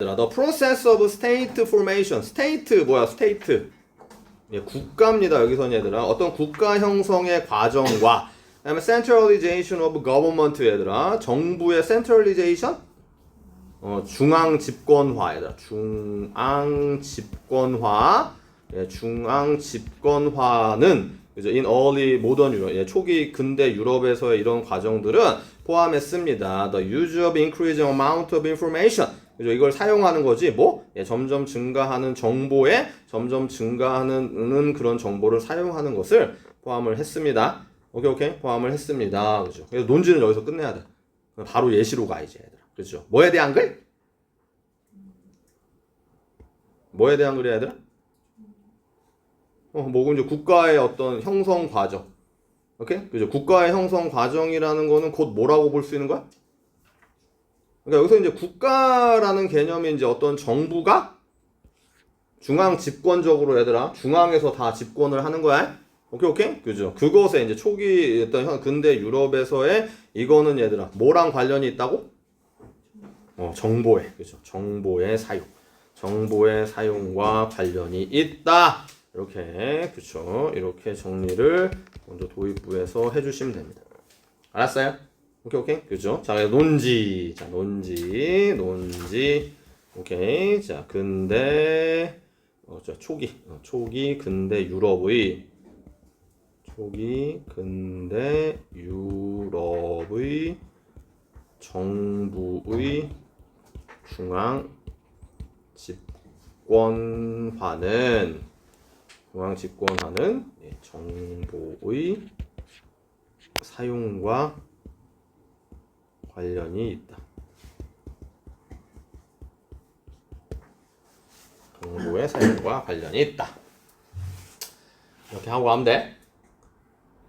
The process of state formation. state 뭐야? state. 예, 국가입니다. 여기서는 얘들아. 어떤 국가 형성의 과정과 그다음에 centralization of government 얘들아. 정부의 centralization 어, 중앙 집권화 얘들아. 중앙 집권화. 예, 중앙 집권화는 그죠? In early modern Europe, 예, 초기 근대 유럽에서의 이런 과정들은 포함했습니다. The use of increasing amount of information. 그죠? 이걸 사용하는 거지, 뭐? 예, 점점 증가하는 정보에 점점 증가하는 그런 정보를 사용하는 것을 포함을 했습니다. 오케이, 오케이. 포함을 했습니다. 그죠? 그래서 논지는 여기서 끝내야 돼. 바로 예시로 가야지, 얘들아. 그죠? 뭐에 대한 글? 뭐에 대한 글이야, 얘들아? 어, 뭐 이제 국가의 어떤 형성 과정. 오케이? 그죠? 국가의 형성 과정이라는 거는 곧 뭐라고 볼 수 있는 거야? 그러니까 여기서 이제 국가라는 개념이 이제 어떤 정부가 중앙 집권적으로 얘들아 중앙에서 다 집권을 하는 거야. 오케이 오케이 그죠? 그것에 이제 초기 어떤 현- 근대 유럽에서의 이거는 얘들아 뭐랑 관련이 있다고? 어 정보에 그죠? 정보의 사용, 정보의 사용과 관련이 있다. 이렇게 그쵸? 이렇게 정리를 먼저 도입부에서 해주시면 됩니다. 알았어요? 오케이 오케이? 그죠? 자 논지. 자 논지 논지. 오케이. 자 근대 어 자 초기. 어, 초기 근대 유럽의 초기 근대 유럽의 정부의 중앙 집권화는 중앙 집권화는 예, 정보의 사용과 관련이 있다. 정보의 사용과 관련이 있다. 이렇게 하고 가면 돼.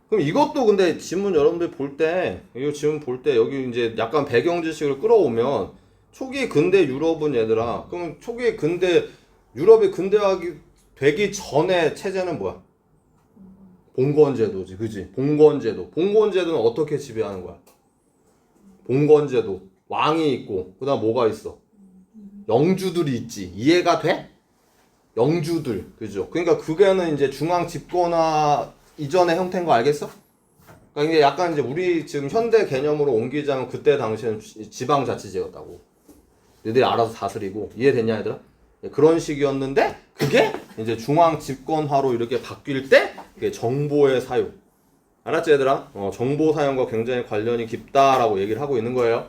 그럼 이것도 근데 지문 여러분들 볼 때, 이거 지문 볼 때 여기 이제 약간 배경 지식을 끌어오면 초기 근대 유럽은 얘들아, 그럼 초기 근대 유럽이 근대화기 되기 전에 체제는 뭐야? 봉건제도지, 그지? 봉건제도. 봉건제도는 어떻게 지배하는 거야? 봉건제도 왕이 있고 그 다음 뭐가 있어? 영주들이 있지 이해가 돼? 영주들 그죠? 그러니까 그게는 이제 중앙 집권화 이전의 형태인 거 알겠어? 그러니까 이게 약간 이제 우리 지금 현대 개념으로 옮기자면 그때 당시에는 지방자치제였다고 너희들이 알아서 다스리고 이해됐냐 얘들아? 예, 그런 식이었는데 그게 이제 중앙 집권화로 이렇게 바뀔 때 그게 정보의 사용 알았지 얘들아? 어, 정보 사용과 굉장히 관련이 깊다라고 얘기를 하고 있는 거예요.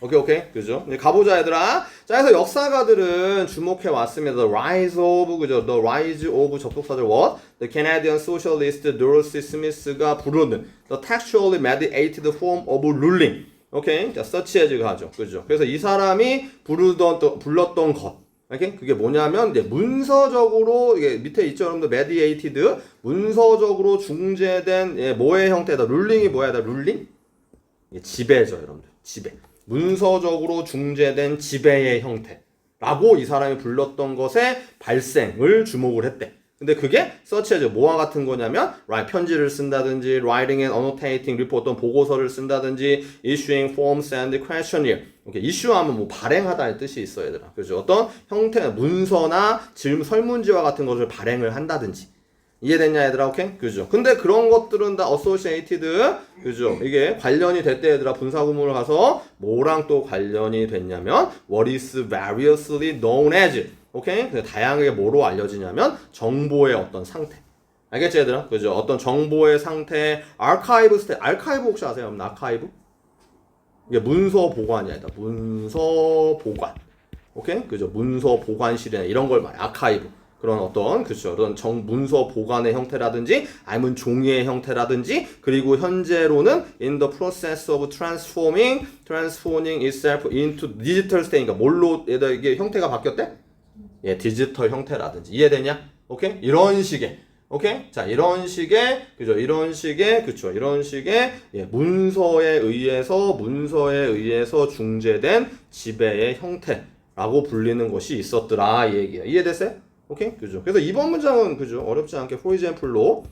오케이 오케이 그죠? 이제 가보자 얘들아. 자 그래서 역사가들은 주목해 왔습니다. The rise of 그죠? The rise of 접속사들 what? The Canadian socialist Dorothy Smith가 부르는 The textually mediated form of ruling. 오케이 자 as가 하죠. 그죠? 그래서 이 사람이 부르던 또- 불렀던 것. 오케이? 그게 뭐냐면 이제 문서적으로 이게 밑에 있죠 여러분들? mediated 문서적으로 중재된 예, 뭐의 형태다? 룰링이 뭐야 다? 룰링? 이게 지배죠 여러분들. 지배. 문서적으로 중재된 지배의 형태라고 이 사람이 불렀던 것의 발생을 주목을 했대 근데 그게 서치해죠 뭐와 같은 거냐면 right, 편지를 쓴다든지 writing and annotating report 어떤 보고서를 쓴다든지 issuing forms and questionnaire. 오케이 이슈하면 뭐 발행하다의 뜻이 있어 얘들아. 그죠? 어떤 형태 문서나 질문 설문지와 같은 것을 발행을 한다든지. 이해됐냐 얘들아? 오케이? 그죠? 근데 그런 것들은 다 associated 그죠? 이게 관련이 됐대 얘들아. 분사구문을 가서 뭐랑 또 관련이 됐냐면 what is variously known as 오케이? 그 다양하게 뭐로 알려지냐면 정보의 어떤 상태. 알겠지 얘들아? 그죠? 어떤 정보의 상태 아카이브 스테 아카이브 혹시 아세요? 여러분 아카이브 이게 문서 보관이야 문서 보관. 오케이? 그죠? 문서 보관실이나 이런 걸 말해. 아카이브 그런 어떤 그죠? 그런 정 문서 보관의 형태라든지 아니면 종이의 형태라든지 그리고 현재로는 in the process of transforming transforming itself into digital state. 그러니까 뭘로 얘들 이게 형태가 바뀌었대? 예 디지털 형태라든지 이해되냐? 오케이? 이런 식의 오케이? 자 이런 식의 그죠? 이런 식의 그쵸? 이런 식의 예, 문서에 의해서 문서에 의해서 중재된 지배의 형태라고 불리는 것이 있었더라 이 얘기야. 이해됐어요? 오케이? 그죠? 그래서 이번 문장은 그죠? 어렵지 않게 example로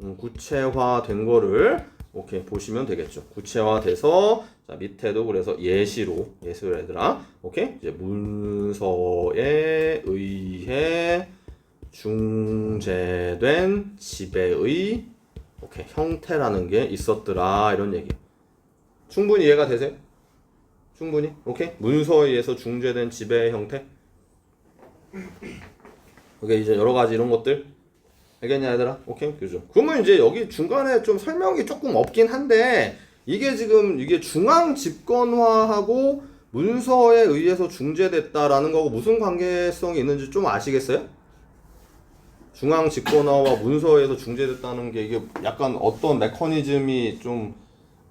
음, 구체화된 거를 오케이 보시면 되겠죠. 구체화돼서 자 밑에도 그래서 예시로 예시로 얘들아 오케이 이제 문서에 의해 중재된 지배의 오케이 형태라는 게 있었더라 이런 얘기. 충분히 이해가 되세요? 충분히 오케이 문서에 의해서 중재된 지배의 형태. 오케이 이제 여러 가지 이런 것들 알겠냐 얘들아? 오케이 그죠? 그러면 이제 여기 중간에 좀 설명이 조금 없긴 한데 이게 지금 이게 중앙 집권화하고 문서에 의해서 중재됐다라는 거고 무슨 관계성이 있는지 좀 아시겠어요? 중앙 집권화와 문서에 의해서 중재됐다는 게 이게 약간 어떤 메커니즘이 좀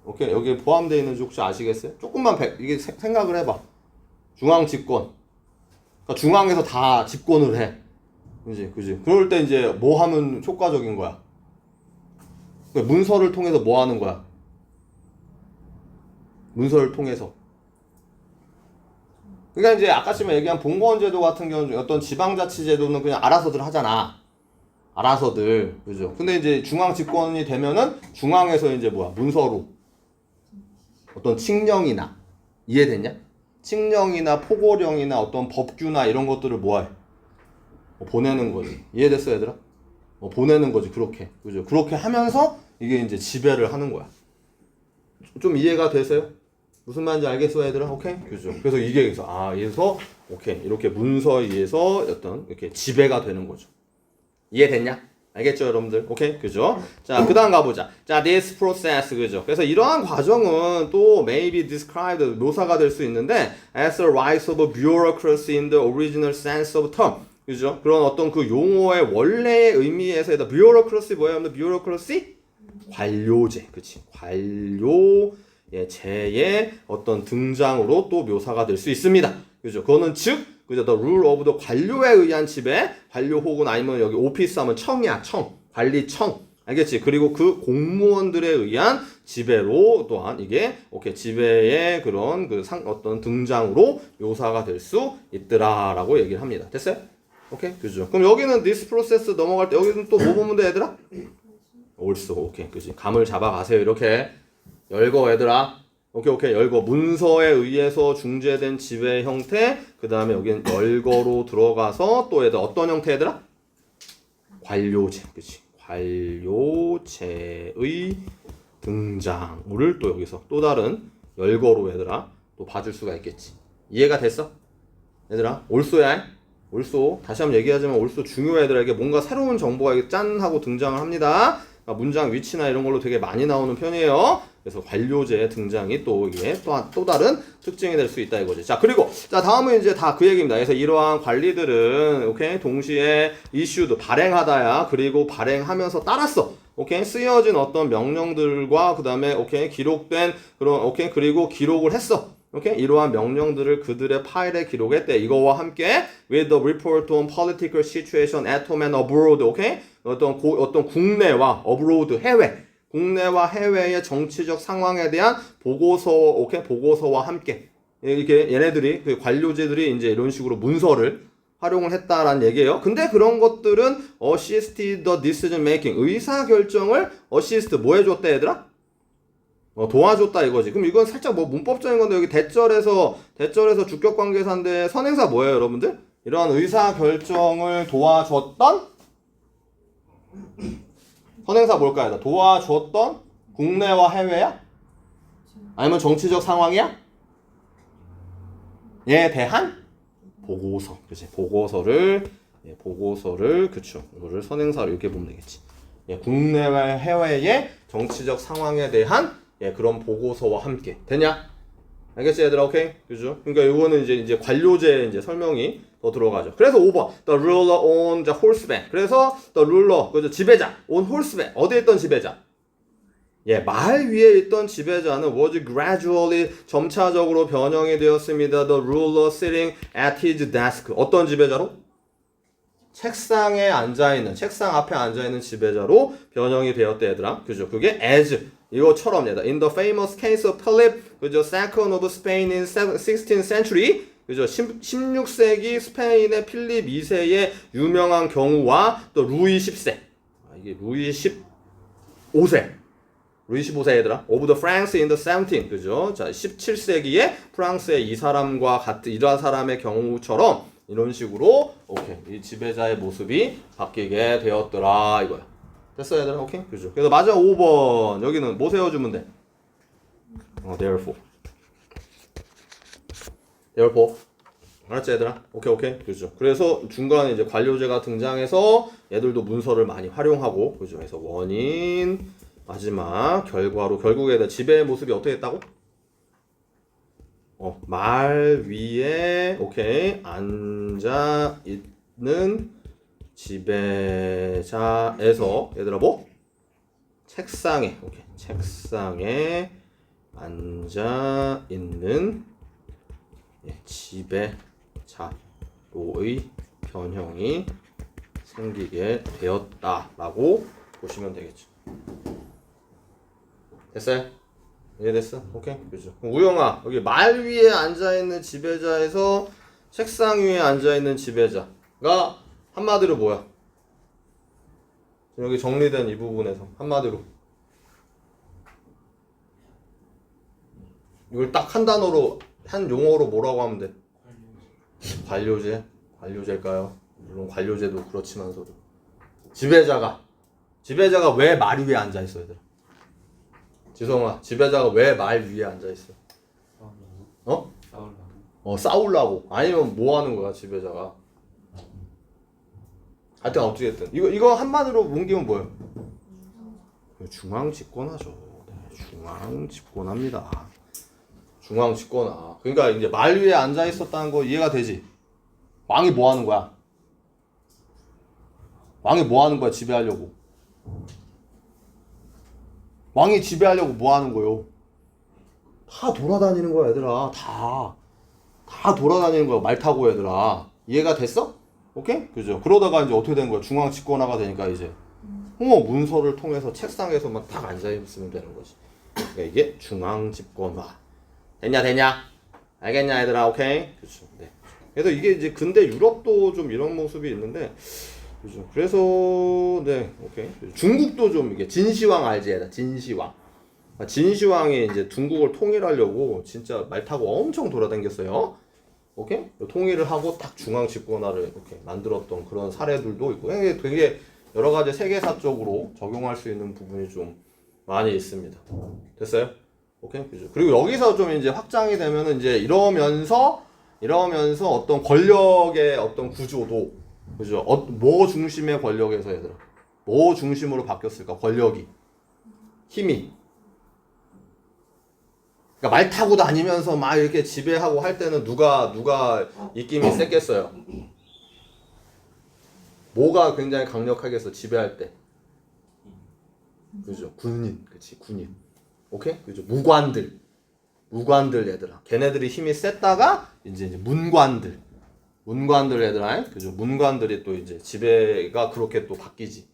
오케이 여기에 포함되어 있는지 혹시 아시겠어요? 조금만 배- 이게 세- 생각을 해봐. 중앙 집권. 그러니까 중앙에서 다 집권을 해. 그지, 그지. 그럴 때 이제 뭐 하면 효과적인 거야? 그러니까 문서를 통해서 뭐 하는 거야? 문서를 통해서. 그러니까 이제 아까쯤에 얘기한 봉건제도 같은 경우는 어떤 지방자치제도는 그냥 알아서들 하잖아. 알아서들. 그죠. 근데 이제 중앙 집권이 되면은 중앙에서 이제 뭐야? 문서로 어떤 칙령이나 이해됐냐? 칙령이나 포고령이나 어떤 법규나 이런 것들을 뭐해? 어, 보내는 거지. 이해됐어, 얘들아? 어, 보내는 거지, 그렇게. 그죠? 그렇게 하면서 이게 이제 지배를 하는 거야. 좀 이해가 되세요? 무슨 말인지 알겠어, 얘들아? 오케이? 그죠? 그래서 이게 그래서, 아, 그래서, 오케이. 이렇게 문서에 의해서 어떤, 이렇게 지배가 되는 거죠. 이해됐냐? 알겠죠, 여러분들? 오케이? 그죠? 자, 그 다음 가보자. 자, this process, 그죠? 그래서 이러한 과정은 또 maybe described, 묘사가 될 수 있는데, as a rise of bureaucracy in the original sense of term. 그죠? 그런 어떤 그 용어의 원래의 의미에서, bureaucracy 뭐야? 여러분들? bureaucracy? 관료제. 그치? 관료, 예, 제의 어떤 등장으로 또 묘사가 될 수 있습니다. 그죠? 그거는 즉, 그죠? The rule 관료에 의한 지배, 관료 혹은 아니면 여기 오피스 하면 청이야, 청. 관리청. 알겠지? 그리고 그 공무원들에 의한 지배로 또한 이게 오케이 지배의 그런 그 상 어떤 등장으로 묘사가 될 수 있더라라고 얘기를 합니다. 됐어요? 오케이 그죠? 그럼 여기는 this process 넘어갈 때 여기는 또 뭐 보면 돼 얘들아? also 오케이 그지? 감을 잡아가세요 이렇게 열거 얘들아. 오케이 오케이 열거 문서에 의해서 중재된 지배 형태 그 다음에 여기는 열거로 들어가서 또 얘들 어떤 형태 얘들아? 관료제 그치 관료제의 등장을 또 여기서 또 다른 열거로 얘들아 또 봐줄 수가 있겠지 이해가 됐어? 얘들아 올소야 올소 다시 한번 얘기하자면 올소 중요해 얘들에게 뭔가 새로운 정보가 짠 하고 등장을 합니다 그러니까 문장 위치나 이런 걸로 되게 많이 나오는 편이에요 그래서 관료제의 등장이 또 이게 또, 한- 또 다른 특징이 될 수 있다 이거지. 자 그리고 자 다음은 이제 다 그 얘기입니다. 그래서 이러한 관리들은 오케이 동시에 이슈도 발행하다야 그리고 발행하면서 따랐어. 오케이 쓰여진 어떤 명령들과 그 다음에 오케이 기록된 그런 오케이 그리고 기록을 했어. 오케이 이러한 명령들을 그들의 파일에 기록했대. 이거와 함께 with the report on political situation at home and abroad. 오케이 어떤 고, 어떤 국내와 abroad 해외 국내와 해외의 정치적 상황에 대한 보고서, 오케이, 보고서와 함께 이렇게 얘네들이 그 관료제들이 이제 이런 식으로 문서를 활용을 했다라는 얘기예요. 근데 그런 것들은 assist the decision making 의사 결정을 assist 뭐 해줬대 얘들아? 어, 도와줬다 이거지. 그럼 이건 살짝 뭐 문법적인 건데 여기 대절에서 대절에서 주격 관계사인데 선행사 뭐예요, 여러분들? 이러한 의사 결정을 도와줬던 선행사 뭘까요? 도와줬던 국내와 해외야? 아니면 정치적 상황이야? 에 대한 보고서. 그치? 보고서를 예, 보고서를 그쵸. 이거를 선행사로 이렇게 보면 되겠지. 예, 국내와 해외의 정치적 상황에 대한 예, 그런 보고서와 함께 되냐? 알겠지 얘들아 오케이 그죠? 그러니까 이거는 이제 이제 관료제 이제 설명이 더 들어가죠. 그래서 5번 the ruler on the horseback. 그래서 the ruler 그죠 지배자 on horseback 어디에 있던 지배자? 예, 말 위에 있던 지배자는 was gradually 점차적으로 변형이 되었습니다. The ruler sitting at his desk. 어떤 지배자로? 책상에 앉아 있는 책상 앞에 앉아 있는 지배자로 변형이 되었대 얘들아. 그죠? 그게 as 이거처럼 얘들 in the famous case of Philip 그죠? second of Spain in 16th century 그죠? 16세기 스페인의 필립 2세의 유명한 경우와 또 루이 10세. 아, 이게 루이 15세. 루이시 보세 얘들아. Of the France in the 17. 그죠? 자, 17세기에 프랑스의 이 사람과 같은 이러한 사람의 경우처럼 이런 식으로 오케이. 이 지배자의 모습이 바뀌게 되었더라 이거야. 됐어 얘들아. 오케이. 그죠? 그래서 마지막 5번. 여기는 뭐 세워 주면 돼? 어, therefore. therefore. 알았지 얘들아? 오케이 오케이 그죠 그래서 중간에 이제 관료제가 등장해서 얘들도 문서를 많이 활용하고 그죠 그래서 원인 마지막 결과로 결국에 는 지배의 모습이 어떻게 됐다고? 어, 말 위에 오케이 앉아 있는 지배자에서 얘들아 뭐? 책상에 오케이 책상에 앉아 있는 예, 지배자로의 변형이 생기게 되었다라고 보시면 되겠죠. 됐어요? 이해됐어? 오케이? 그죠. 우영아, 여기 말 위에 앉아 있는 지배자에서 책상 위에 앉아 있는 지배자가 한마디로 뭐야? 여기 정리된 이 부분에서 한마디로 이걸 딱 한 단어로 한 용어로 뭐라고 하면 돼? 관료제? 관료제일까요? 물론 관료제도 그렇지만서도 지배자가 지배자가 왜 말 위에 앉아 있어 얘들아? 지성아 지배자가 왜 말 위에 앉아 있어? 어? 어 싸우려고 아니면 뭐 하는 거야 지배자가? 하여튼 어찌됐든 이거 이거 한마디로 뭉기면 뭐예요? 중앙 집권하죠. 네, 중앙 집권합니다. 중앙 집권하. 그러니까 이제 말 위에 앉아 있었다는 거 이해가 되지? 왕이 뭐 하는 거야? 왕이 뭐 하는 거야? 지배하려고. 왕이 지배하려고 뭐 하는 거요? 다 돌아다니는 거야, 얘들아. 다. 다 돌아다니는 거야, 말 타고 얘들아. 이해가 됐어? 오케이? 그죠? 그러다가 이제 어떻게 된 거야? 중앙 집권화가 되니까 이제 홍어 문서를 통해서 책상에서만 딱 앉아 있으면 되는 거지. 그러니까 이게 중앙 집권화. 됐냐, 됐냐? 알겠냐, 얘들아? 오케이? 그죠? 네. 그래서 이게 이제 근대 유럽도 좀 이런 모습이 있는데, 그죠? 그래서 네, 오케이. 중국도 좀 이게 진시황 알지, 얘들아? 진시황. 아, 진시황이 이제 중국을 통일하려고 진짜 말 타고 엄청 돌아다녔어요. 오케이? 통일을 하고 딱 중앙 집권화를 이렇게 만들었던 그런 사례들도 있고 되게 여러 가지 세계사적으로 적용할 수 있는 부분이 좀 많이 있습니다. 됐어요? 오케이? 그리고 여기서 좀 이제 확장이 되면은 이제 이러면서 이러면서 어떤 권력의 어떤 구조도 그죠? 어, 뭐 중심의 권력에서 얘들아 뭐 중심으로 바뀌었을까? 권력이 힘이 그러니까 말 타고 다니면서 막 이렇게 지배하고 할 때는 누가 누가 입김이 셌겠어요. 뭐가 굉장히 강력하겠어 지배할 때. 그죠? 군인, 그렇지 군인. 오케이? 그죠? 무관들, 무관들 얘들아. 걔네들이 힘이 셌다가 이제 이제 문관들, 문관들 얘들아. 그죠? 문관들이 또 이제 지배가 그렇게 또 바뀌지.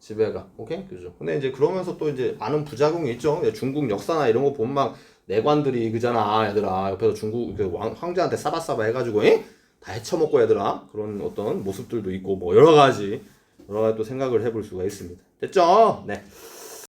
지배가 오케이 그죠 근데 이제 그러면서 또 이제 많은 부작용이 있죠 중국 역사나 이런 거 보면 막 내관들이 그잖아 얘들아. 옆에서 중국 그 왕, 황제한테 싸바싸바 해가지고 에? 다 헤쳐먹고 얘들아. 그런 어떤 모습들도 있고 뭐 여러 가지 여러 가지 또 생각을 해볼 수가 있습니다. 됐죠? 네